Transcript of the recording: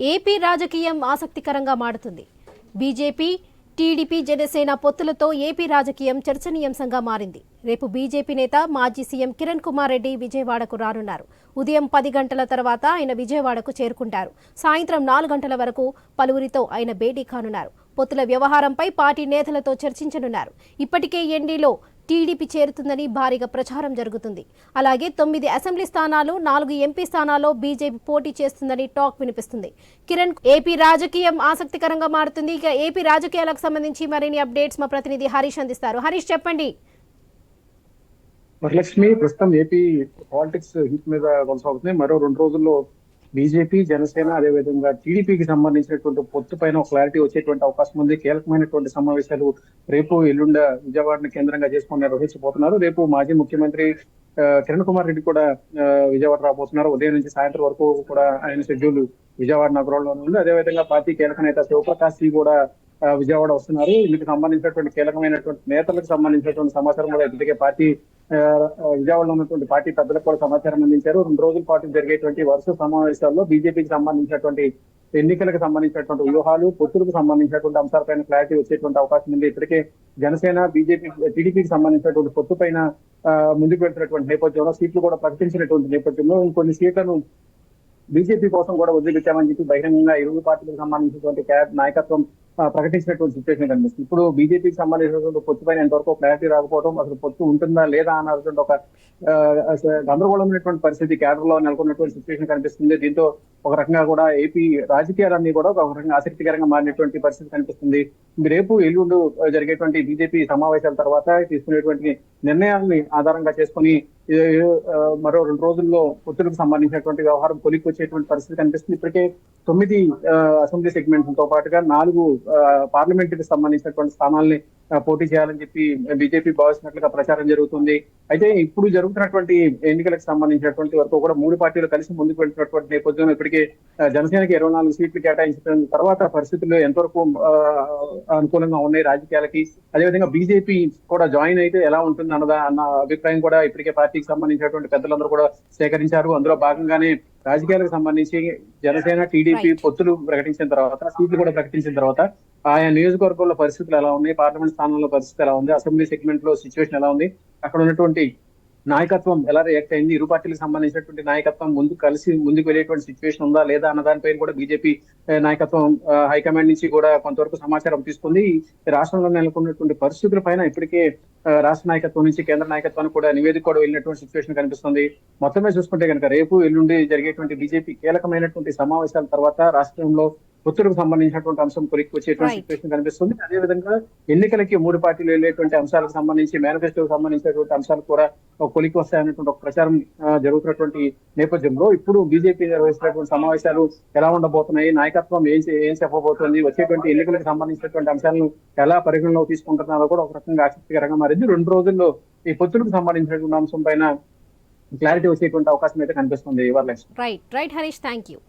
AP రాజకీయం ఆసక్తికరంగా మారుతుంది. బీజేపీ టీడీపీ జనసేన పొత్తులతో ఏపీ రాజకీయం చర్చనీయాంశంగా మారింది. రేపు బీజేపీ నేత మాజీ సీఎం కిరణ్ కుమార్ రెడ్డి విజయవాడకు రానున్నారు. ఉదయం పది గంటల తర్వాత ఆయన విజయవాడకు చేరుకుంటారు. సాయంత్రం నాలుగు గంటల వరకు పలువురితో ఆయన భేటీ కానున్నారు. పొత్తుల వ్యవహారంపై పార్టీ నేతలతో చర్చించనున్నారు. ఇప్పటికే ఎన్డీలో టీడీపీ చేరుతుందని భారీగా ప్రచారం జరుగుతుంది. అలాగే తొమ్మిది అసెంబ్లీ స్థానాలు నాలుగు ఎంపీ స్థానాల్లో బీజేపీ పోటీ చేస్తుందని టాక్ వినిపిస్తుంది. కిరణ్ ఏపీ రాజకీయం ఆసక్తికరంగా మారుతుంది. ఇక ఏపీ రాజకీయాలకు సంబంధించి మరిన్ని అప్డేట్స్ మా ప్రతినిధి హరీష్ అందిస్తారు. హరీష్ చెప్పండి. వరలక్ష్మి ప్రస్తుతం ఏపీ పాలిటిక్స్ హీట్ మీద కొనసాగుతుంది. మరో రెండు రోజుల్లో బీజేపీ జనసేన అదేవిధంగా టీడీపీకి సంబంధించినటువంటి పొత్తు పైన క్లారిటీ వచ్చేటువంటి అవకాశం ఉంది. కీలకమైనటువంటి సమావేశాలు రేపు ఎల్లుండ విజయవాడను కేంద్రంగా చేసుకుని నిర్వహించబోతున్నారు. రేపు మాజీ ముఖ్యమంత్రి ఆ, కిరణ్ కుమార్ రెడ్డి కూడా విజయవాడ రాబోతున్నారు. ఉదయం నుంచి సాయంత్రం వరకు కూడా ఆయన షెడ్యూల్ విజయవాడ నగరంలో ఉంది. అదేవిధంగా పార్టీ కీలక నేత శివప్రకాష్ కూడా విజయవాడ వస్తున్నారు. ఇందుకు సంబంధించినటువంటి కీలకమైనటువంటి నేతలకు సంబంధించినటువంటి సమాచారం కూడా ఇప్పటికే పార్టీ విజయవాడలో ఉన్నటువంటి పార్టీ పెద్దలకు కూడా సమాచారం అందించారు. రెండు రోజుల పాటు జరిగేటువంటి వరుస సమావేశాల్లో బీజేపీకి సంబంధించినటువంటి ఎన్నికలకు సంబంధించినటువంటి వ్యూహాలు పొత్తులకు సంబంధించినటువంటి అంశాలపైన క్లారిటీ వచ్చేటువంటి అవకాశం ఉంది. ఇప్పటికే జనసేన బీజేపీ టీడీపీకి సంబంధించినటువంటి పొత్తు పైన ముందుకు వెళ్తున్నటువంటి నేపథ్యంలో సీట్లు కూడా ప్రకటించినటువంటి నేపథ్యంలో కొన్ని సీట్లను బీజేపీ కోసం కూడా వదిలిపెట్టామని చెప్పి బహిరంగంగా ఇరువురు పార్టీలకు సంబంధించినటువంటి క్యాబ్ నాయకత్వం ప్రకటించినటువంటి సిచ్యువేషన్ కనిపిస్తుంది ఇప్పుడు బీజేపీకి సంబంధించినటువంటి పొత్తు పైన ఎంతవరకు క్లారిటీ రాకపోవడం అసలు పొత్తు ఉంటుందా లేదా అన్నటువంటి ఒక గందరగోళమైనటువంటి పరిస్థితి కేడర్లో నెలకొన్నటువంటి సిచ్యువేషన్ కనిపిస్తుంది. దీంతో ఒక రకంగా కూడా ఏపీ రాజకీయాలన్నీ కూడా ఒక రకంగా ఆసక్తికరంగా మారినటువంటి పరిస్థితి కనిపిస్తుంది. రేపు ఎల్లుండు జరిగేటువంటి బీజేపీ సమావేశాల తర్వాత తీసుకునేటువంటి నిర్ణయాలని ఆధారంగా చేసుకుని మరో రెండు రోజుల్లో పొత్తులకు సంబంధించినటువంటి వ్యవహారం కొలికి వచ్చేటువంటి పరిస్థితి కనిపిస్తుంది. ఇప్పటికే తొమ్మిది అసెంబ్లీ సెగ్మెంట్స్తో పాటుగా నాలుగు పార్లమెంట్కి సంబంధించినటువంటి స్థానాల్ని పోటీ చేయాలని చెప్పి బీజేపీ భావిస్తున్నట్లుగా ప్రచారం జరుగుతుంది. అయితే ఇప్పుడు జరుగుతున్నటువంటి ఎన్నికలకు సంబంధించినటువంటి వరకు కూడా మూడు పార్టీలు కలిసి ముందుకు వెళ్తున్నటువంటి నేపథ్యంలో ఇప్పటికే జనసేనకి ఇరవై నాలుగు సీట్లు కేటాయించిన తర్వాత పరిస్థితులు ఎంతవరకు అనుకూలంగా ఉన్నాయి రాజకీయాలకి? అదేవిధంగా బీజేపీ కూడా జాయిన్ అయితే ఎలా ఉంటుంది అన్నదా అన్న అభిప్రాయం కూడా ఇప్పటికే పార్టీకి సంబంధించినటువంటి పెద్దలందరూ కూడా సేకరించారు. అందులో భాగంగానే రాజకీయాలకు సంబంధించి జనసేన టీడీపీ. పొత్తులు ప్రకటించిన తర్వాత సీట్లు కూడా ప్రకటించిన తర్వాత ఆయా నియోజకవర్గంలో పరిస్థితులు ఎలా ఉన్నాయి? పార్లమెంట్ స్థానంలో పరిస్థితి ఎలా ఉంది? అసెంబ్లీ సెగ్మెంట్లో సిచ్యువేషన్ ఎలా ఉంది? అక్కడ ఉన్నటువంటి నాయకత్వం ఎలా రియాక్ట్ అయింది? ఇరు పార్టీలకు సంబంధించినటువంటి నాయకత్వం ముందు కలిసి ముందుకు వెళ్ళేటువంటి సిచ్యువేషన్ ఉందా లేదా అన్న దానిపైన కూడా బీజేపీ నాయకత్వం హైకమాండ్ నుంచి కూడా కొంతవరకు సమాచారం తీసుకుంది. రాష్ట్రంలో నెలకొన్నటువంటి పరిస్థితుల పైన ఇప్పటికే రాష్ట్ర నాయకత్వం నుంచి కేంద్ర నాయకత్వానికి కూడా నివేదిక కూడా వెళ్ళినటువంటి సిచ్యువేషన్ కనిపిస్తుంది. మొత్తమే చూసుకుంటే కనుక రేపు ఎల్లుండి జరిగేటువంటి బీజేపీ కీలకమైనటువంటి సమావేశాల తర్వాత రాష్ట్రంలో పొత్తులకు సంబంధించినటువంటి అంశం కొరికి వచ్చేటువంటి Right. సిచ్యువేషన్ కనిపిస్తుంది. అదేవిధంగా ఎన్నికలకి మూడు పార్టీలు వెళ్ళేటువంటి అంశాలకు సంబంధించి మేనిఫెస్టోకి సంబంధించినటువంటి అంశాలు కూడా ఒక కొలికి వస్తాయన్నటువంటి ఒక ప్రచారం జరుగుతున్నటువంటి నేపథ్యంలో ఇప్పుడు బీజేపీ నిర్వహిస్తున్నటువంటి సమావేశాలు ఎలా ఉండబోతున్నాయి నాయకత్వం ఏం ఏం చెప్పబోతోంది వచ్చేటువంటి ఎన్నికలకు సంబంధించినటువంటి అంశాలను ఎలా పరిగణలోకి తీసుకుంటున్నారో కూడా ఒక రకంగా ఆసక్తికరంగా మారింది. రెండు రోజుల్లో ఈ పొత్తులకు సంబంధించినటువంటి అంశం పైన క్లారిటీ వచ్చేటువంటి అవకాశం అయితే కనిపిస్తుంది. Right right Harish thank you